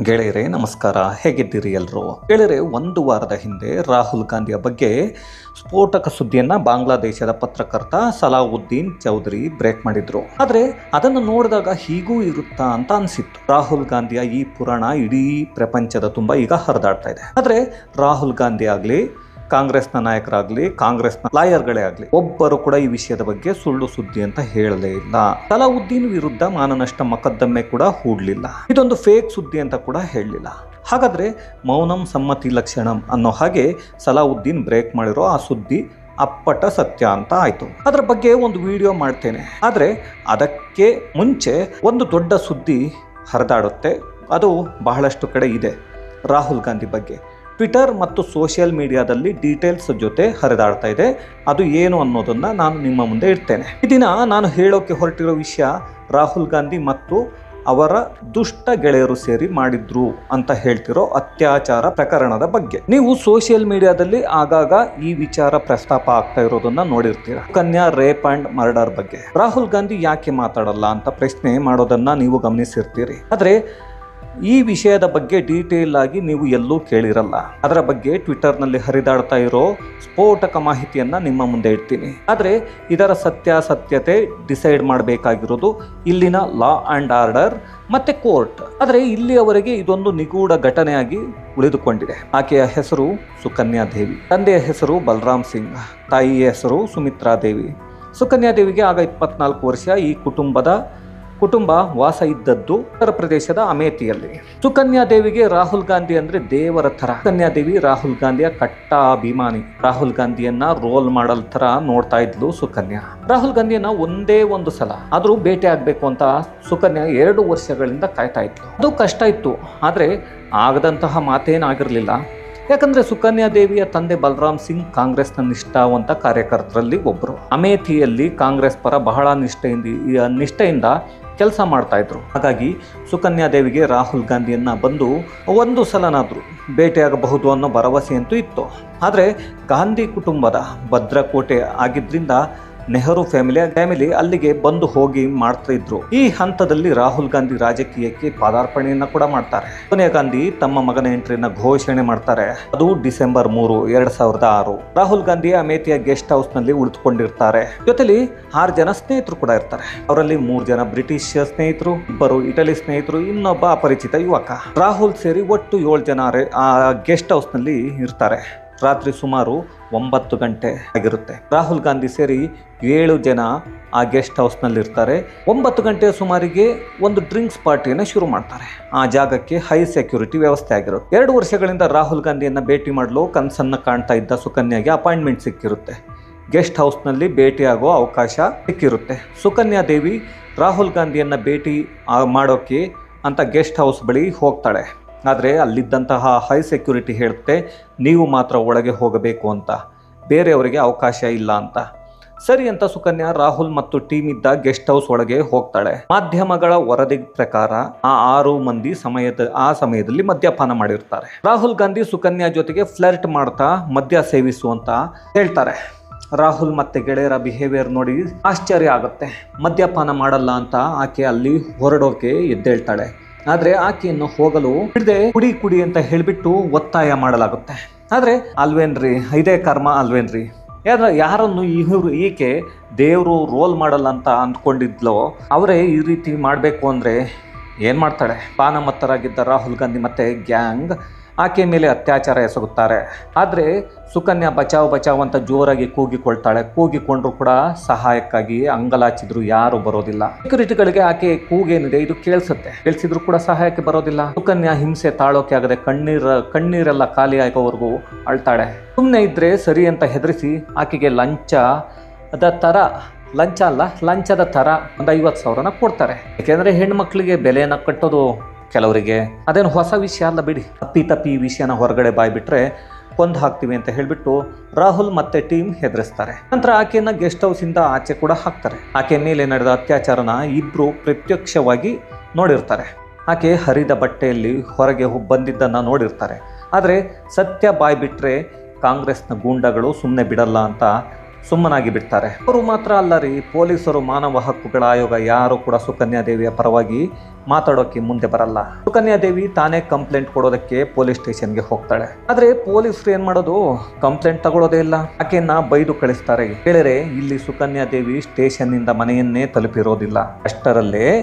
ಗೆಳೆಯರೇ, ನಮಸ್ಕಾರ. ಹೇಗಿದ್ದೀರಿ ಎಲ್ಲರೂ ಗೆಳೆಯರೆ, ಒಂದು ವಾರದ ಹಿಂದೆ ರಾಹುಲ್ ಗಾಂಧಿಯ ಬಗ್ಗೆ ಸ್ಫೋಟಕ ಸುದ್ದಿಯನ್ನ ಬಾಂಗ್ಲಾದೇಶದ ಪತ್ರಕರ್ತ ಸಲಾವುದ್ದೀನ್ ಚೌಧರಿ ಬ್ರೇಕ್ ಮಾಡಿದ್ರು. ಆದ್ರೆ ಅದನ್ನು ನೋಡಿದಾಗ ಹೀಗೂ ಇರುತ್ತಾ ಅಂತ ಅನಿಸಿತ್ತು. ರಾಹುಲ್ ಗಾಂಧಿಯ ಈ ಪುರಾಣ ಇಡೀ ಪ್ರಪಂಚದ ತುಂಬ ಈಗ ಹರಿದಾಡ್ತಾ ಇದೆ. ಆದ್ರೆ ರಾಹುಲ್ ಗಾಂಧಿ ಆಗ್ಲಿ ಕಾಂಗ್ರೆಸ್ನ ನಾಯಕರಾಗ್ಲಿ, ಕಾಂಗ್ರೆಸ್ನ ಲಾಯರ್ಗಳೇ ಆಗ್ಲಿ, ಒಬ್ಬರು ಕೂಡ ಈ ವಿಷಯದ ಬಗ್ಗೆ ಸುಳ್ಳು ಸುದ್ದಿ ಅಂತ ಹೇಳಲೇ ಇಲ್ಲ. ಸಲಾವುದ್ದೀನ್ ವಿರುದ್ಧ ಮಾನನಷ್ಟ ಮೊಕದ್ದಮೆ ಕೂಡ ಹೂಡ್ಲಿಲ್ಲ. ಇದೊಂದು ಫೇಕ್ ಸುದ್ದಿ ಅಂತ ಕೂಡ ಹೇಳಲಿಲ್ಲ. ಹಾಗಾದ್ರೆ ಮೌನಂ ಸಮ್ಮತಿ ಲಕ್ಷಣಂ ಅನ್ನೋ ಹಾಗೆ ಸಲಾವುದ್ದೀನ್ ಬ್ರೇಕ್ ಮಾಡಿರೋ ಆ ಸುದ್ದಿ ಅಪ್ಪಟ ಸತ್ಯ ಅಂತ ಆಯ್ತು. ಅದರ ಬಗ್ಗೆ ಒಂದು ವಿಡಿಯೋ ಮಾಡ್ತೇನೆ. ಆದರೆ ಅದಕ್ಕೆ ಮುಂಚೆ ಒಂದು ದೊಡ್ಡ ಸುದ್ದಿ ಹರಿದಾಡುತ್ತೆ. ಅದು ಬಹಳಷ್ಟು ಕಡೆ ಇದೆ ರಾಹುಲ್ ಗಾಂಧಿ ಬಗ್ಗೆ. ಟ್ವಿಟರ್ ಮತ್ತು ಸೋಷಿಯಲ್ ಮೀಡಿಯಾದಲ್ಲಿ ಡೀಟೇಲ್ಸ್ ಜೊತೆ ಹರಿದಾಡ್ತಾ ಇದೆ. ಅದು ಏನು ಅನ್ನೋದನ್ನ ನಾನು ನಿಮ್ಮ ಮುಂದೆ ಇಡ್ತೇನೆ. ಈ ದಿನ ನಾನು ಹೇಳೋಕೆ ಹೊರಟಿರೋ ವಿಷಯ ರಾಹುಲ್ ಗಾಂಧಿ ಮತ್ತು ಅವರ ದುಷ್ಟ ಗೆಳೆಯರು ಸೇರಿ ಮಾಡಿದ್ರು ಅಂತ ಹೇಳ್ತಿರೋ ಅತ್ಯಾಚಾರ ಪ್ರಕರಣದ ಬಗ್ಗೆ. ನೀವು ಸೋಷಿಯಲ್ ಮೀಡಿಯಾದಲ್ಲಿ ಆಗಾಗ ಈ ವಿಚಾರ ಪ್ರಸ್ತಾಪ ಆಗ್ತಾ ಇರೋದನ್ನ ನೋಡಿರ್ತೀರ. ಕನ್ಯಾ ರೇಪ್ ಅಂಡ್ ಮರ್ಡರ್ ಬಗ್ಗೆ. ರಾಹುಲ್ ಗಾಂಧಿ ಯಾಕೆ ಮಾತಾಡಲ್ಲ ಅಂತ ಪ್ರಶ್ನೆ ಮಾಡೋದನ್ನ ನೀವು ಗಮನಿಸಿರ್ತೀರಿ. ಆದ್ರೆ ಈ ವಿಷಯದ ಬಗ್ಗೆ ಡೀಟೇಲ್ ಆಗಿ ನೀವು ಎಲ್ಲೂ ಕೇಳಿರಲ್ಲ. ಅದರ ಬಗ್ಗೆ ಟ್ವಿಟರ್ನಲ್ಲಿ ಹರಿದಾಡ್ತಾ ಇರೋ ಸ್ಫೋಟಕ ಮಾಹಿತಿಯನ್ನ ನಿಮ್ಮ ಮುಂದೆ ಇಡ್ತೀನಿ. ಆದರೆ ಇದರ ಸತ್ಯಾಸತ್ಯತೆ ಡಿಸೈಡ್ ಮಾಡಬೇಕಾಗಿರೋದು ಇಲ್ಲಿನ ಲಾ ಆ್ಯಂಡ್ ಆರ್ಡರ್ ಮತ್ತೆ ಕೋರ್ಟ್ ಆದರೆ ಇಲ್ಲಿಯವರೆಗೆ ಇದೊಂದು ನಿಗೂಢ ಘಟನೆಯಾಗಿ ಉಳಿದುಕೊಂಡಿದೆ. ಆಕೆಯ ಹೆಸರು ಸುಕನ್ಯಾ ದೇವಿ, ತಂದೆಯ ಹೆಸರು ಬಲರಾಮ್ ಸಿಂಗ್, ತಾಯಿಯ ಹೆಸರು ಸುಮಿತ್ರಾ ದೇವಿ. ಸುಕನ್ಯಾ ದೇವಿಗೆ ಆಗ ಇಪ್ಪತ್ನಾಲ್ಕು ವರ್ಷ. ಈ ಕುಟುಂಬದ ಕುಟುಂಬ ವಾಸ ಇದ್ದದ್ದು ಉತ್ತರ ಪ್ರದೇಶದ ಅಮೇಥಿಯಲ್ಲಿ. ಸುಕನ್ಯಾ ದೇವಿಗೆ ರಾಹುಲ್ ಗಾಂಧಿ ಅಂದ್ರೆ ದೇವರ ತರ ಸುಕನ್ಯಾ ದೇವಿ ರಾಹುಲ್ ಗಾಂಧಿಯ ಕಟ್ಟ ಅಭಿಮಾನಿ ರಾಹುಲ್ ಗಾಂಧಿಯನ್ನ ರೋಲ್ ಮಾಡಲ್ ತರ ನೋಡ್ತಾ ಇದ್ಲು ಸುಕನ್ಯಾ. ರಾಹುಲ್ ಗಾಂಧಿಯನ್ನ ಒಂದೇ ಒಂದು ಸಲ. ಆದ್ರೂ ಭೇಟಿ ಆಗ್ಬೇಕು ಅಂತ ಸುಕನ್ಯಾ ಎರಡು ವರ್ಷಗಳಿಂದ ಕಾಯ್ತಾ ಇತ್ತು ಅದು ಕಷ್ಟ ಇತ್ತು. ಆದ್ರೆ ಆಗದಂತಹ ಮಾತೇನಾಗಿರ್ಲಿಲ್ಲ. ಯಾಕಂದ್ರೆ ಸುಕನ್ಯಾ ದೇವಿಯ ತಂದೆ ಬಲರಾಮ್ ಸಿಂಗ್ ಕಾಂಗ್ರೆಸ್ನ ನಿಷ್ಠಾವಂತ ಕಾರ್ಯಕರ್ತರಲ್ಲಿ ಒಬ್ಬರು ಅಮೇಥಿಯಲ್ಲಿ ಕಾಂಗ್ರೆಸ್ ಪರ ಬಹಳ ನಿಷ್ಠೆಯಿಂದ ನಿಷ್ಠೆಯಿಂದ ಕೆಲಸ ಮಾಡ್ತಾ ಇದ್ರು. ಹಾಗಾಗಿ ಸುಕನ್ಯಾ ದೇವಿಗೆ ರಾಹುಲ್ ಗಾಂಧಿಯನ್ನ ಬಂದು ಒಂದು ಸಲನಾದರೂ ಭೇಟಿಯಾಗಬಹುದು ಅನ್ನೋ ಭರವಸೆ ಅಂತೂ ಇತ್ತು. ಆದರೆ ಗಾಂಧಿ ಕುಟುಂಬದ ಭದ್ರಕೋಟೆ ಆಗಿದ್ರಿಂದ ನೆಹರು ಫ್ಯಾಮಿಲಿ ಫ್ಯಾಮಿಲಿ ಅಲ್ಲಿಗೆ ಬಂದು ಹೋಗಿ ಮಾಡ್ತಾ ಇದ್ರು. ಈ ಹಂತದಲ್ಲಿ ರಾಹುಲ್ ಗಾಂಧಿ ರಾಜಕೀಯಕ್ಕೆ ಪಾದಾರ್ಪಣೆಯನ್ನ ಕೂಡ ಮಾಡ್ತಾರೆ. ಸೋನಿಯಾ ಗಾಂಧಿ ತಮ್ಮ ಮಗನ ಎಂಟ್ರಿಯನ್ನ ಘೋಷಣೆ ಮಾಡ್ತಾರೆ. ಅದು ಡಿಸೆಂಬರ್ ಮೂರು, ಎರಡ್ ಸಾವಿರದ ಆರು. ರಾಹುಲ್ ಗಾಂಧಿ ಅಮೇಥಿಯ ಗೆಸ್ಟ್ ಹೌಸ್ನಲ್ಲಿ ಉಳಿದುಕೊಂಡಿರ್ತಾರೆ. ಜೊತೆಲಿ ಆರು ಜನ ಸ್ನೇಹಿತರು ಕೂಡ ಇರ್ತಾರೆ. ಅವರಲ್ಲಿ ಮೂರು ಜನ ಬ್ರಿಟಿಷ್ ಸ್ನೇಹಿತರು, ಇಬ್ಬರು ಇಟಲಿ ಸ್ನೇಹಿತರು, ಇನ್ನೊಬ್ಬ ಅಪರಿಚಿತ ಯುವಕ. ರಾಹುಲ್ ಸೇರಿ ಒಟ್ಟು ಏಳು ಜನ ಆ ಗೆಸ್ಟ್ ಹೌಸ್ನಲ್ಲಿ ಇರ್ತಾರೆ. ರಾತ್ರಿ ಸುಮಾರು ಒಂಬತ್ತು ಗಂಟೆ ಆಗಿರುತ್ತೆ. ರಾಹುಲ್ ಗಾಂಧಿ ಸೇರಿ ಏಳು ಜನ ಆ ಗೆಸ್ಟ್ ಹೌಸ್ನಲ್ಲಿರ್ತಾರೆ. ಒಂಬತ್ತು ಗಂಟೆಯ ಸುಮಾರಿಗೆ ಒಂದು ಡ್ರಿಂಕ್ಸ್ ಪಾರ್ಟಿಯನ್ನು ಶುರು ಮಾಡ್ತಾರೆ. ಆ ಜಾಗಕ್ಕೆ ಹೈ ಸೆಕ್ಯೂರಿಟಿ ವ್ಯವಸ್ಥೆ ಆಗಿರುತ್ತೆ. ಎರಡು ವರ್ಷಗಳಿಂದ ರಾಹುಲ್ ಗಾಂಧಿಯನ್ನ ಭೇಟಿ ಮಾಡಲು ಕನಸನ್ನು ಕಾಣ್ತಾ ಇದ್ದ ಸುಕನ್ಯಾಗೆ ಅಪಾಯಿಂಟ್ಮೆಂಟ್ ಸಿಕ್ಕಿರುತ್ತೆ. ಗೆಸ್ಟ್ ಹೌಸ್ನಲ್ಲಿ ಭೇಟಿಯಾಗೋ ಅವಕಾಶ ಸಿಕ್ಕಿರುತ್ತೆ. ಸುಕನ್ಯಾ ದೇವಿ ರಾಹುಲ್ ಗಾಂಧಿಯನ್ನ ಭೇಟಿ ಮಾಡೋಕೆ ಅಂತ ಗೆಸ್ಟ್ ಹೌಸ್ ಬಳಿ ಹೋಗ್ತಾಳೆ. ಆದರೆ ಅಲ್ಲಿದ್ದಂತಹ ಹೈ ಸೆಕ್ಯೂರಿಟಿ ಹೇಳುತ್ತೆ, ನೀವು ಮಾತ್ರ ಒಳಗೆ ಹೋಗಬೇಕು ಅಂತ, ಬೇರೆಯವರಿಗೆ ಅವಕಾಶ ಇಲ್ಲ ಅಂತ. ಸರಿ ಅಂತ ಸುಕನ್ಯಾ, ರಾಹುಲ್ ಮತ್ತು ಟೀಮ್ ಇದ್ದ ಗೆಸ್ಟ್ ಹೌಸ್ ಒಳಗೆ ಹೋಗ್ತಾಳೆ. ಮಾಧ್ಯಮಗಳ ವರದಿ ಪ್ರಕಾರ ಆ ಆರು ಮಂದಿ ಸಮಯದ, ಆ ಸಮಯದಲ್ಲಿ ಮದ್ಯಪಾನ ಮಾಡಿರ್ತಾರೆ. ರಾಹುಲ್ ಗಾಂಧಿ ಸುಕನ್ಯಾ ಜೊತೆಗೆ ಫ್ಲರ್ಟ್ ಮಾಡ್ತಾ ಮದ್ಯ ಸೇವಿಸುವಂತ ಹೇಳ್ತಾರೆ. ರಾಹುಲ್ ಮತ್ತೆ ಗೆಳೆಯರ ಬಿಹೇವಿಯರ್ ನೋಡಿ ಆಶ್ಚರ್ಯ ಆಗುತ್ತೆ. ಮದ್ಯಪಾನ ಮಾಡಲ್ಲ ಅಂತ ಆಕೆ ಅಲ್ಲಿ ಹೊರಡೋಕೆ ಎದ್ದೇಳ್ತಾಳೆ. ಆದ್ರೆ ಆಕೆಯನ್ನು ಹೋಗಲು ಬಿಡದೆ ಕುಡಿ ಕುಡಿ ಅಂತ ಹೇಳ್ಬಿಟ್ಟು ಒತ್ತಾಯ ಮಾಡಲಾಗುತ್ತೆ. ಆದ್ರೆ ಅಲ್ವೇನ್ರಿ? ಇದೇ ಕರ್ಮ ಅಲ್ವೇನ್ರಿ? ಯಾರ ಯಾರನ್ನು ಇವರು ಈಕೆ ದೇವರು ರೋಲ್ ಮಾಡಲ್ಲ ಅಂತ ಅಂದ್ಕೊಂಡಿದ್ಲೋ, ಅವರೇ ಈ ರೀತಿ ಮಾಡಬೇಕು ಅಂದರೆ ಏನು ಮಾಡ್ತಾಳೆ? ಪಾನಮತ್ತರಾಗಿದ್ದ ರಾಹುಲ್ ಗಾಂಧಿ ಮತ್ತೆ ಗ್ಯಾಂಗ್ ಆಕೆ ಮೇಲೆ ಅತ್ಯಾಚಾರ ಎಸಗುತ್ತಾರೆ. ಆದರೆ ಸುಕನ್ಯಾ ಬಚಾವ್ ಬಚಾವ್ ಅಂತ ಜೋರಾಗಿ ಕೂಗಿಕೊಳ್ತಾಳೆ. ಕೂಗಿಕೊಂಡ್ರು ಕೂಡ ಸಹಾಯಕ್ಕಾಗಿ ಅಂಗಲಾಚಿದ್ರು, ಯಾರು ಬರೋದಿಲ್ಲ. ಸೆಕ್ಯೂರಿಟಿಗಳಿಗೆ ಆಕೆ ಕೂಗೇನಿದೆ, ಇದು ಕೇಳಿಸುತ್ತೆ. ಕೇಳಿಸಿದ್ರು ಕೂಡ ಸಹಾಯಕ್ಕೆ ಬರೋದಿಲ್ಲ. ಸುಕನ್ಯಾ ಹಿಂಸೆ ತಾಳೋಕೆ ಆಗದೆ ಕಣ್ಣೀರ, ಕಣ್ಣೀರೆಲ್ಲ ಖಾಲಿ ಆಗೋವರೆಗೂ ಅಳ್ತಾಳೆ. ಸುಮ್ಮನೆ ಇದ್ರೆ ಸರಿ ಅಂತ ಹೆದರಿಸಿ ಆಕೆಗೆ ಲಂಚ ಅದ ತರ ಲಂಚ ಅಲ್ಲ, ಲಂಚದ ತರ ಒಂದು ಐವತ್ತು ಸಾವಿರನ ಕೊಡ್ತಾರೆ. ಯಾಕೆಂದ್ರೆ ಹೆಣ್ಮಕ್ಳಿಗೆ ಬೆಲೆಯನ್ನು ಕಟ್ಟೋದು ಕೆಲವರಿಗೆ. ಅದೇನು ಹೊಸ ವಿಷಯ ಅಲ್ಲ ಬಿಡಿ. ತಪ್ಪಿ ತಪ್ಪಿ ವಿಷಯನ ಹೊರಗಡೆ ಬಾಯ್ಬಿಟ್ರೆ ಕೊಂದು ಹಾಕ್ತೀವಿ ಅಂತ ಹೇಳಿಬಿಟ್ಟು ರಾಹುಲ್ ಮತ್ತೆ ಟೀಮ್ ಹೆದರಿಸ್ತಾರೆ. ನಂತರ ಆಕೆಯನ್ನ ಗೆಸ್ಟ್ ಹೌಸ್ ಇಂದ ಆಚೆ ಕೂಡ ಹಾಕ್ತಾರೆ. ಆಕೆ ಮೇಲೆ ನಡೆದ ಅತ್ಯಾಚಾರನ ಇಬ್ರು ಪ್ರತ್ಯಕ್ಷವಾಗಿ ನೋಡಿರ್ತಾರೆ. ಆಕೆ ಹರಿದ ಬಟ್ಟೆಯಲ್ಲಿ ಹೊರಗೆ ಬಂದಿದ್ದನ್ನು ನೋಡಿರ್ತಾರೆ. ಆದರೆ ಸತ್ಯ ಬಾಯ್ ಬಿಟ್ರೆ ಕಾಂಗ್ರೆಸ್ನ ಗೂಂಡಗಳು ಸುಮ್ಮನೆ ಬಿಡಲ್ಲ ಅಂತ ಸುಮ್ಮನಾಗಿ ಬಿಡ್ತಾರೆ. ಅವರು ಮಾತ್ರ ಅಲ್ಲ ರೀ, ಪೊಲೀಸರು ಮಾನವ ಹಕ್ಕುಗಳ ಆಯೋಗ ಯಾರು ಕೂಡ ಸುಕನ್ಯಾ ದೇವಿಯ ಪರವಾಗಿ ಮಾತಾಡೋಕೆ ಮುಂದೆ ಬರಲ್ಲ. ಸುಕನ್ಯಾ ದೇವಿ ತಾನೇ ಕಂಪ್ಲೇಂಟ್ ಕೊಡೋದಕ್ಕೆ ಪೊಲೀಸ್ ಸ್ಟೇಷನ್ಗೆ ಹೋಗ್ತಾಳೆ. ಆದ್ರೆ ಪೊಲೀಸರು ಏನ್ ಮಾಡೋದು? ಕಂಪ್ಲೇಂಟ್ ತಗೊಳ್ಳೋದೇ ಇಲ್ಲ. ಆಕೆಯನ್ನ ಬೈದು ಕಳಿಸ್ತಾರೆ. ಹೇಳಿದ್ರೆ ಇಲ್ಲಿ ಸುಕನ್ಯಾ ದೇವಿ ಸ್ಟೇಷನ್ನಿಂದ ಮನೆಯನ್ನೇ ತಲುಪಿರೋದಿಲ್ಲ. ಅಷ್ಟರಲ್ಲೇ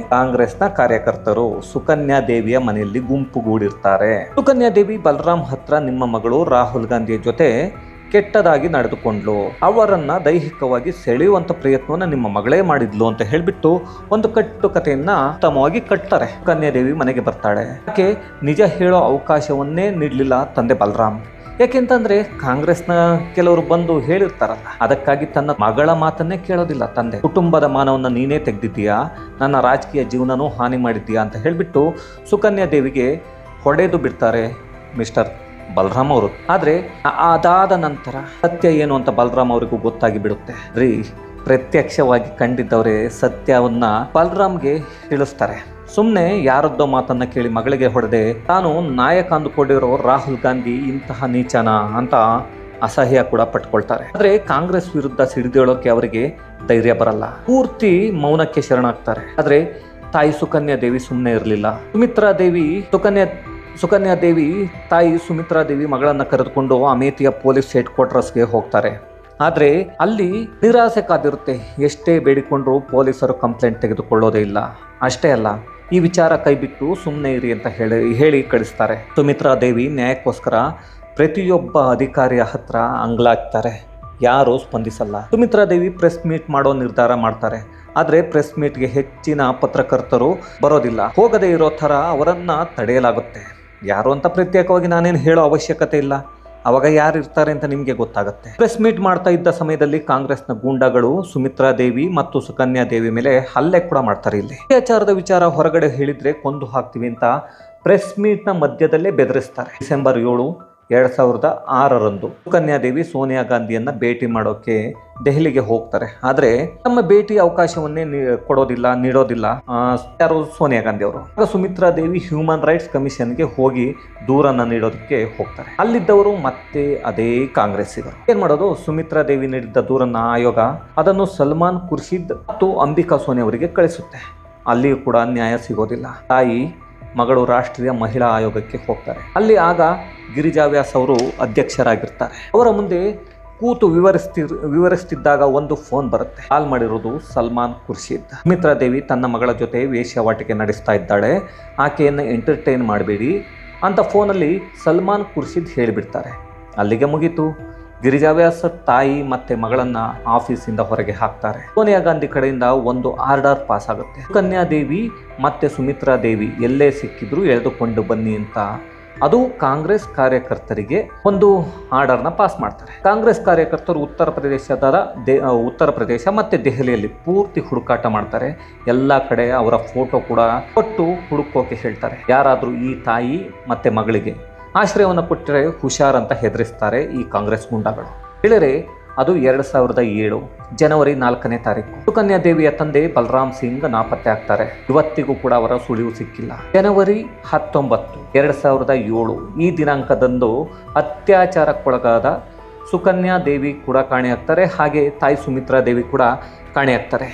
ನ ಕಾರ್ಯಕರ್ತರು ಸುಕನ್ಯಾ ದೇವಿಯ ಮನೆಯಲ್ಲಿ ಗುಂಪುಗೂಡಿರ್ತಾರೆ. ಸುಕನ್ಯಾ ದೇವಿ ಬಲರಾಮ್ ಹತ್ರ ನಿಮ್ಮ ಮಗಳು ರಾಹುಲ್ ಗಾಂಧಿಯ ಜೊತೆ ಕೆಟ್ಟದಾಗಿ ನಡೆದುಕೊಂಡ್ಲು. ಅವರನ್ನ ದೈಹಿಕವಾಗಿ ಸೆಳೆಯುವಂತ ಪ್ರಯತ್ನವನ್ನ ನಿಮ್ಮ ಮಗಳೇ ಮಾಡಿದ್ಲು ಅಂತ ಹೇಳ್ಬಿಟ್ಟು ಒಂದು ಕಟ್ಟು ಕಥೆಯನ್ನ ಉತ್ತಮವಾಗಿ ಕಟ್ತಾರೆ. ಕನ್ಯಾದೇವಿ ಮನೆಗೆ ಬರ್ತಾಳೆ. ಯಾಕೆ? ನಿಜ ಹೇಳೋ ಅವಕಾಶವನ್ನೇ ನೀಡಲಿಲ್ಲ ತಂದೆ ಬಲರಾಮ್. ಯಾಕೆಂತಂದ್ರೆ ಕಾಂಗ್ರೆಸ್ನ ಕೆಲವರು ಬಂದು ಹೇಳಿರ್ತಾರಲ್ಲ, ಅದಕ್ಕಾಗಿ ತನ್ನ ಮಗಳ ಮಾತನ್ನೇ ಕೇಳೋದಿಲ್ಲ ತಂದೆ. ಕುಟುಂಬದ ಮಾನವನ್ನ ನೀನೇ ತೆಗೆದಿದ್ದೀಯಾ? ನನ್ನ ರಾಜಕೀಯ ಜೀವನನೂ ಹಾನಿ ಮಾಡಿದ್ದೀಯಾ ಅಂತ ಹೇಳ್ಬಿಟ್ಟು ಸುಕನ್ಯಾ ದೇವಿಗೆ ಹೊಡೆದು ಬಿಡ್ತಾರೆ ಮಿಸ್ಟರ್ ಬಲರಾಮ್ ಅವರು. ಆದ್ರೆ ಅದಾದ ನಂತರ ಸತ್ಯ ಏನು ಅಂತ ಬಲರಾಮ್ ಅವರಿಗೂ ಗೊತ್ತಾಗಿ ಬಿಡುತ್ತೆ. ರೀ, ಪ್ರತ್ಯಕ್ಷವಾಗಿ ಕಂಡಿದ್ದವರೇ ಸತ್ಯವನ್ನ ಬಲರಾಮ್ಗೆ ತಿಳಿಸ್ತಾರೆ. ಸುಮ್ಮನೆ ಯಾರದ್ದೋ ಮಾತನ್ನ ಕೇಳಿ ಮಗಳಿಗೆ ಹೊಡೆದೆ, ತಾನು ನಾಯಕ ಅಂದುಕೊಂಡಿರೋ ರಾಹುಲ್ ಗಾಂಧಿ ಇಂತಹ ನೀಚನ? ಅಂತ ಅಸಹ್ಯ ಕೂಡ ಪಟ್ಕೊಳ್ತಾರೆ. ಆದ್ರೆ ಕಾಂಗ್ರೆಸ್ ವಿರುದ್ಧ ಸಿಡಿದೇಳೋಕೆ ಅವರಿಗೆ ಧೈರ್ಯ ಬರಲ್ಲ. ಪೂರ್ತಿ ಮೌನಕ್ಕೆ ಶರಣಾಗ್ತಾರೆ. ಆದ್ರೆ ತಾಯಿ ಸುಕನ್ಯಾ ದೇವಿ ಸುಮ್ಮನೆ ಇರಲಿಲ್ಲ. ಸುಮಿತ್ರಾ ದೇವಿ ಸುಕನ್ಯಾ ಸುಕನ್ಯಾ ದೇವಿ, ತಾಯಿ ಸುಮಿತ್ರಾ ದೇವಿ ಮಗಳನ್ನು ಕರೆದುಕೊಂಡು ಅಮೇಥಿಯ ಪೊಲೀಸ್ ಹೆಡ್ ಕ್ವಾರ್ಟರ್ಸ್ಗೆ ಹೋಗ್ತಾರೆ. ಆದರೆ ಅಲ್ಲಿ ನಿರಾಸೆ ಕಾದಿರುತ್ತೆ. ಎಷ್ಟೇ ಬೇಡಿಕೊಂಡ್ರು ಪೊಲೀಸರು ಕಂಪ್ಲೇಂಟ್ ತೆಗೆದುಕೊಳ್ಳೋದೇ ಇಲ್ಲ. ಅಷ್ಟೇ ಅಲ್ಲ, ಈ ವಿಚಾರ ಕೈಬಿಟ್ಟು ಸುಮ್ಮನೆ ಇರಿ ಅಂತ ಹೇಳಿ ಹೇಳಿ ಕಳಿಸ್ತಾರೆ. ಸುಮಿತ್ರಾ ದೇವಿ ನ್ಯಾಯಕ್ಕೋಸ್ಕರ ಪ್ರತಿಯೊಬ್ಬ ಅಧಿಕಾರಿಯ ಹತ್ರ ಅಂಗ್ಲಾಗ್ತಾರೆ. ಯಾರೂ ಸ್ಪಂದಿಸಲ್ಲ. ಸುಮಿತ್ರಾ ದೇವಿ ಪ್ರೆಸ್ ಮೀಟ್ ಮಾಡೋ ನಿರ್ಧಾರ ಮಾಡ್ತಾರೆ. ಆದರೆ ಪ್ರೆಸ್ ಮೀಟ್ಗೆ ಹೆಚ್ಚಿನ ಪತ್ರಕರ್ತರು ಬರೋದಿಲ್ಲ. ಹೋಗದೇ ಇರೋ ಥರ ಅವರನ್ನು ತಡೆಯಲಾಗುತ್ತೆ. ಯಾರು ಅಂತ ಪ್ರತ್ಯೇಕವಾಗಿ ನಾನೇನು ಹೇಳೋ ಅವಶ್ಯಕತೆ ಇಲ್ಲ. ಅವಾಗ ಯಾರು ಇರ್ತಾರೆ ಅಂತ ನಿಮಗೆ ಗೊತ್ತಾಗುತ್ತೆ. ಪ್ರೆಸ್ ಮೀಟ್ ಮಾಡ್ತಾ ಇದ್ದ ಸಮಯದಲ್ಲಿ ಕಾಂಗ್ರೆಸ್ನ ಗೂಂಡಾಗಳು ಸುಮಿತ್ರಾ ದೇವಿ ಮತ್ತು ಸುಕನ್ಯಾ ದೇವಿ ಮೇಲೆ ಹಲ್ಲೆ ಕೂಡ ಮಾಡ್ತಾರೆ ಇಲ್ಲಿ. ಅತ್ಯಾಚಾರದ ವಿಚಾರ ಹೊರಗಡೆ ಹೇಳಿದ್ರೆ ಕೊಂದು ಹಾಕ್ತೀವಿ ಅಂತ ಪ್ರೆಸ್ ಮೀಟ್ನ ಮಧ್ಯದಲ್ಲೇ ಬೆದರಿಸ್ತಾರೆ. ಡಿಸೆಂಬರ್ ಏಳು ಎರಡ್ ಸಾವಿರದ ಆರರಂದು ಸುಕನ್ಯಾದೇವಿ ಸೋನಿಯಾ ಗಾಂಧಿಯನ್ನ ಭೇಟಿ ಮಾಡೋಕೆ ದೆಹಲಿಗೆ ಹೋಗ್ತಾರೆ. ಆದರೆ ತಮ್ಮ ಭೇಟಿ ಅವಕಾಶವನ್ನೇ ಕೊಡೋದಿಲ್ಲ, ನೀಡೋದಿಲ್ಲ. ಯಾರು? ಸೋನಿಯಾ ಗಾಂಧಿ ಅವರು. ಆಗ ಸುಮಿತ್ರಾ ದೇವಿ ಹ್ಯೂಮನ್ ರೈಟ್ಸ್ ಕಮಿಷನ್ಗೆ ಹೋಗಿ ದೂರನ್ನ ನೀಡೋದಕ್ಕೆ ಹೋಗ್ತಾರೆ. ಅಲ್ಲಿದ್ದವರು ಮತ್ತೆ ಅದೇ ಕಾಂಗ್ರೆಸ್ಸಿಗರು ಏನ್ ಮಾಡೋದು? ಸುಮಿತ್ರಾ ದೇವಿ ನೀಡಿದ್ದ ದೂರನ್ನ ಆಯೋಗ ಅದನ್ನು ಸಲ್ಮಾನ್ ಖುರ್ಷಿದ್ ಮತ್ತು ಅಂಬಿಕಾ ಸೋನಿ ಅವರಿಗೆ ಕಳಿಸುತ್ತೆ. ಅಲ್ಲಿಯೂ ಕೂಡ ನ್ಯಾಯ ಸಿಗೋದಿಲ್ಲ. ತಾಯಿ ಮಗಳು ರಾಷ್ಟ್ರೀಯ ಮಹಿಳಾ ಆಯೋಗಕ್ಕೆ ಹೋಗ್ತಾರೆ. ಅಲ್ಲಿ ಆಗ ಗಿರಿಜಾ ವ್ಯಾಸ್ ಅವರು ಅಧ್ಯಕ್ಷರಾಗಿರ್ತಾರೆ. ಅವರ ಮುಂದೆ ಕೂತು ವಿವರಿಸ್ತಿ, ವಿವರಿಸ್ತಿದ್ದಾಗ ಒಂದು ಫೋನ್ ಬರುತ್ತೆ. ಕಾಲ್ ಮಾಡಿರೋದು ಸಲ್ಮಾನ್ ಖುರ್ಷಿದ್. ಸುಮಿತ್ರಾ ದೇವಿ ತನ್ನ ಮಗಳ ಜೊತೆ ವೇಶ್ಯಾವಾಟಿಕೆ ನಡೆಸ್ತಾ ಇದ್ದಾಳೆ. ಆಕೆಯನ್ನು ಎಂಟರ್ಟೈನ್ ಮಾಡಬೇಡಿ ಅಂತ ಫೋನಲ್ಲಿ ಸಲ್ಮಾನ್ ಖುರ್ಷಿದ್ ಹೇಳಿಬಿಡ್ತಾರೆ. ಅಲ್ಲಿಗೆ ಮುಗೀತು. ಗಿರಿಜಾ ವ್ಯಾಸ್ ತಾಯಿ ಮತ್ತೆ ಮಗಳನ್ನ ಆಫೀಸಿಂದ ಹೊರಗೆ ಹಾಕ್ತಾರೆ. ಸೋನಿಯಾ ಗಾಂಧಿ ಕಡೆಯಿಂದ ಒಂದು ಆರ್ಡರ್ ಪಾಸ್ ಆಗುತ್ತೆ. ಕನ್ಯಾ ದೇವಿ ಮತ್ತೆ ಸುಮಿತ್ರಾ ದೇವಿ ಎಲ್ಲೇ ಸಿಕ್ಕಿದ್ರು ಎಳೆದುಕೊಂಡು ಬನ್ನಿ ಅಂತ. ಅದು ಕಾಂಗ್ರೆಸ್ ಕಾರ್ಯಕರ್ತರಿಗೆ ಒಂದು ಆರ್ಡರ್ನ ಪಾಸ್ ಮಾಡ್ತಾರೆ. ಕಾಂಗ್ರೆಸ್ ಕಾರ್ಯಕರ್ತರು ಉತ್ತರ ಪ್ರದೇಶದ ದೇ ಉತ್ತರ ಪ್ರದೇಶ ಮತ್ತೆ ದೆಹಲಿಯಲ್ಲಿ ಪೂರ್ತಿ ಹುಡುಕಾಟ ಮಾಡ್ತಾರೆ. ಎಲ್ಲ ಕಡೆ ಅವರ ಫೋಟೋ ಕೂಡ ಕೊಟ್ಟು ಹುಡುಕೋಕೆ ಹೇಳ್ತಾರೆ. ಯಾರಾದರೂ ಈ ತಾಯಿ ಮತ್ತೆ ಮಗಳಿಗೆ ಆಶ್ರಯವನ್ನು ಕೊಟ್ಟರೆ ಹುಷಾರ್ ಅಂತ ಹೆದರಿಸ್ತಾರೆ ಈ ಕಾಂಗ್ರೆಸ್ ಗುಂಡಾಗಳು. ಹೇಳಿದರೆ ಅದು ಎರಡು ಸಾವಿರದ ಏಳು ಜನವರಿ ನಾಲ್ಕನೇ ತಾರೀಕು. ಸುಕನ್ಯಾ ದೇವಿಯ ತಂದೆ ಬಲರಾಮ್ ಸಿಂಗ್ ನಾಪತ್ತೆ ಆಗ್ತಾರೆ. ಇವತ್ತಿಗೂ ಕೂಡ ಅವರ ಸುಳಿವು ಸಿಕ್ಕಿಲ್ಲ. ಜನವರಿ ಹತ್ತೊಂಬತ್ತು, ಎರಡು ಸಾವಿರದ ಏಳು ಈ ದಿನಾಂಕದಂದು ಅತ್ಯಾಚಾರಕ್ಕೊಳಗಾದ ಸುಕನ್ಯಾ ದೇವಿ ಕೂಡ ಕಾಣೆಯಾಗ್ತಾರೆ. ಹಾಗೆ ತಾಯಿ ಸುಮಿತ್ರಾ ದೇವಿ ಕೂಡ ಕಾಣೆಯಾಗ್ತಾರೆ.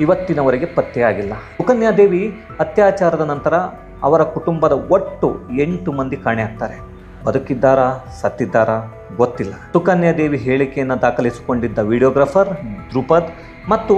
ಇವತ್ತಿನವರೆಗೆ ಪತ್ತೆಯಾಗಿಲ್ಲ ಸುಕನ್ಯಾ ದೇವಿ ಅತ್ಯಾಚಾರದ ನಂತರ ಅವರ ಕುಟುಂಬದ ಒಟ್ಟು ಎಂಟು ಮಂದಿ ಕಾಣೆಯಾಗ್ತಾರೆ. ಬದುಕಿದ್ದಾರಾ, ಸತ್ತಿದ್ದಾರಾ ಗೊತ್ತಿಲ್ಲ. ಸುಕನ್ಯಾ ದೇವಿ ಹೇಳಿಕೆಯನ್ನು ದಾಖಲಿಸಿಕೊಂಡಿದ್ದ ವಿಡಿಯೋಗ್ರಾಫರ್ ಧ್ರುಪದ್ ಮತ್ತು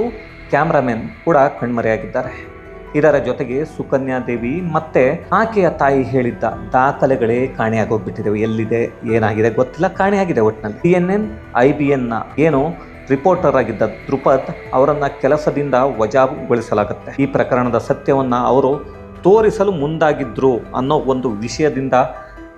ಕ್ಯಾಮ್ರಾಮನ್ ಕೂಡ ಕಣ್ಮರೆಯಾಗಿದ್ದಾರೆ. ಇದರ ಜೊತೆಗೆ ಸುಕನ್ಯಾ ದೇವಿ ಮತ್ತೆ ಆಕೆಯ ತಾಯಿ ಹೇಳಿದ್ದ ದಾಖಲೆಗಳೇ ಕಾಣೆಯಾಗೋಗ್ಬಿಟ್ಟಿದೆ ಎಲ್ಲಿದೆ, ಏನಾಗಿದೆ ಗೊತ್ತಿಲ್ಲ, ಕಾಣೆಯಾಗಿದೆ ಒಟ್ಟಿನಲ್ಲಿ C N N, I B N ಏನು ರಿಪೋರ್ಟರ್ ಆಗಿದ್ದ ಧ್ರುಪದ್ ಅವರನ್ನ ಕೆಲಸದಿಂದ ವಜಾಗೊಳಿಸಲಾಗುತ್ತೆ. ಈ ಪ್ರಕರಣದ ಸತ್ಯವನ್ನ ಅವರು ತೋರಿಸಲು ಮುಂದಾಗಿದ್ರು ಅನ್ನೋ ಒಂದು ವಿಷಯದಿಂದ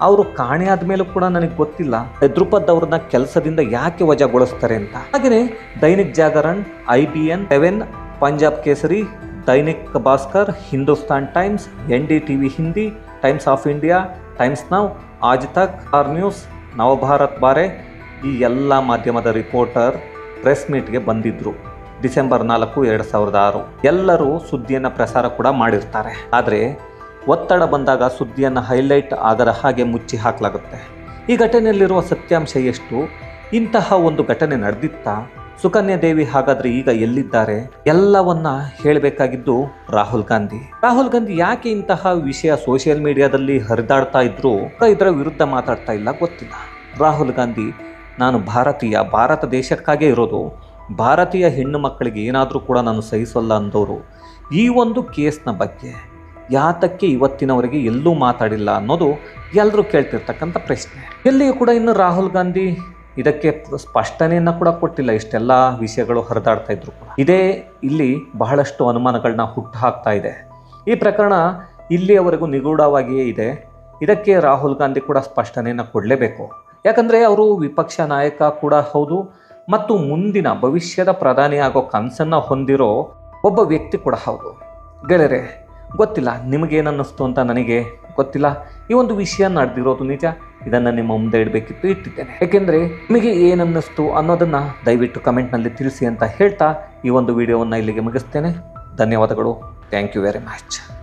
ಅವರು ಕಾಣೆಯಾದ ಮೇಲೂ ಕೂಡ ನನಗೆ ಗೊತ್ತಿಲ್ಲ. ಹೆದ್ರುಪದ್ ಅವ್ರನ್ನ ಕೆಲಸದಿಂದ ಯಾಕೆ ವಜಾಗೊಳಿಸ್ತಾರೆ ಅಂತ. ಹಾಗೆಯೇ Dainik Jagran, I B N, seven, Punjab Kesari, Dainik Bhaskar, Hindustan Times, N D T V Hindi, Times of India, Times Now, Aaj Tak, R news, Navbharat ಬಾರೆ ಈ ಎಲ್ಲ ಮಾಧ್ಯಮದ ರಿಪೋರ್ಟರ್, ಪ್ರೆಸ್ ಮೀಟ್ಗೆ ಬಂದಿದ್ರು. ಡಿಸೆಂಬರ್ ನಾಲ್ಕು, ಎರಡು ಸಾವಿರದ ಆರು. ಎಲ್ಲರೂ ಸುದ್ದಿಯನ್ನು ಪ್ರಸಾರ ಕೂಡ ಮಾಡಿರ್ತಾರೆ. ಆದರೆ ಒತ್ತಡ ಬಂದಾಗ ಸುದ್ದಿಯನ್ನು ಹೈಲೈಟ್ ಆಗದ ಹಾಗೆ ಮುಚ್ಚಿ ಹಾಕಲಾಗುತ್ತೆ. ಈ ಘಟನೆಯಲ್ಲಿರುವ ಸತ್ಯಾಂಶ ಎಷ್ಟು? ಇಂತಹ ಒಂದು ಘಟನೆ ನಡೆದಿತ್ತಾ? ಸುಕನ್ಯಾ ದೇವಿ ಹಾಗಾದರೆ ಈಗ ಎಲ್ಲಿದ್ದಾರೆ? ಎಲ್ಲವನ್ನ ಹೇಳಬೇಕಾಗಿದ್ದು ರಾಹುಲ್ ಗಾಂಧಿ. ರಾಹುಲ್ ಗಾಂಧಿ ಯಾಕೆ ಇಂತಹ ವಿಷಯ ಸೋಷಿಯಲ್ ಮೀಡಿಯಾದಲ್ಲಿ ಹರಿದಾಡ್ತಾ ಇದ್ರು? ಇದರ ವಿರುದ್ಧ ಮಾತಾಡ್ತಾ ಇಲ್ಲ, ಗೊತ್ತಿಲ್ಲ. ರಾಹುಲ್ ಗಾಂಧಿ, ನಾನು ಭಾರತೀಯ, ಭಾರತ ದೇಶಕ್ಕಾಗೇ ಇರೋದು ಭಾರತೀಯ ಹೆಣ್ಣು ಮಕ್ಕಳಿಗೆ ಏನಾದರೂ ಕೂಡ ನಾನು ಸಹಿಸಲ್ಲ ಅಂದವರು, ಈ ಒಂದು ಕೇಸ್ನ ಬಗ್ಗೆ ಯಾತಕ್ಕೆ ಇವತ್ತಿನವರೆಗೆ ಎಲ್ಲೂ ಮಾತಾಡಿಲ್ಲ ಅನ್ನೋದು ಎಲ್ಲರೂ ಕೇಳ್ತಿರ್ತಕ್ಕಂಥ ಪ್ರಶ್ನೆ. ಎಲ್ಲಿಯೂ ಕೂಡ ಇನ್ನು ರಾಹುಲ್ ಗಾಂಧಿ ಇದಕ್ಕೆ ಸ್ಪಷ್ಟನೆಯನ್ನು ಕೂಡ ಕೊಟ್ಟಿಲ್ಲ, ಇಷ್ಟೆಲ್ಲ ವಿಷಯಗಳು ಹರಿದಾಡ್ತಾ ಇದ್ರು ಕೂಡ. ಇದೇ ಇಲ್ಲಿ ಬಹಳಷ್ಟು ಅನುಮಾನಗಳನ್ನ ಹುಟ್ಟು ಹಾಕ್ತಾ ಇದೆ. ಈ ಪ್ರಕರಣ ಇಲ್ಲಿಯವರೆಗೂ ನಿಗೂಢವಾಗಿಯೇ ಇದೆ. ಇದಕ್ಕೆ ರಾಹುಲ್ ಗಾಂಧಿ ಕೂಡ ಸ್ಪಷ್ಟನೆಯನ್ನು ಕೊಡಲೇಬೇಕು. ಯಾಕಂದರೆ ಅವರು ವಿಪಕ್ಷ ನಾಯಕ ಕೂಡ ಹೌದು ಮತ್ತು ಮುಂದಿನ ಭವಿಷ್ಯದ ಪ್ರಧಾನಿಯಾಗೋ ಕನಸನ್ನು ಹೊಂದಿರೋ ಒಬ್ಬ ವ್ಯಕ್ತಿ ಕೂಡ ಹೌದು. ಗೆಳೆಯರೆ, ಗೊತ್ತಿಲ್ಲ ನಿಮಗೇನನ್ನಿಸ್ತು ಅಂತ ನನಗೆ ಗೊತ್ತಿಲ್ಲ. ಈ ಒಂದು ವಿಷಯ ನಡೆದಿರೋದು ನಿಜ. ಇದನ್ನು ನಿಮ್ಮ ಮುಂದೆ ಇಡಬೇಕಿತ್ತು, ಇಟ್ಟಿದ್ದೇನೆ. ಏಕೆಂದರೆ ನಿಮಗೆ ಏನನ್ನಿಸ್ತು ಅನ್ನೋದನ್ನು ದಯವಿಟ್ಟು ಕಮೆಂಟ್ನಲ್ಲಿ ತಿಳಿಸಿ ಅಂತ ಹೇಳ್ತಾ ಈ ಒಂದು ವಿಡಿಯೋವನ್ನು ಇಲ್ಲಿಗೆ ಮುಗಿಸ್ತೇನೆ. ಧನ್ಯವಾದಗಳು. Thank you very much.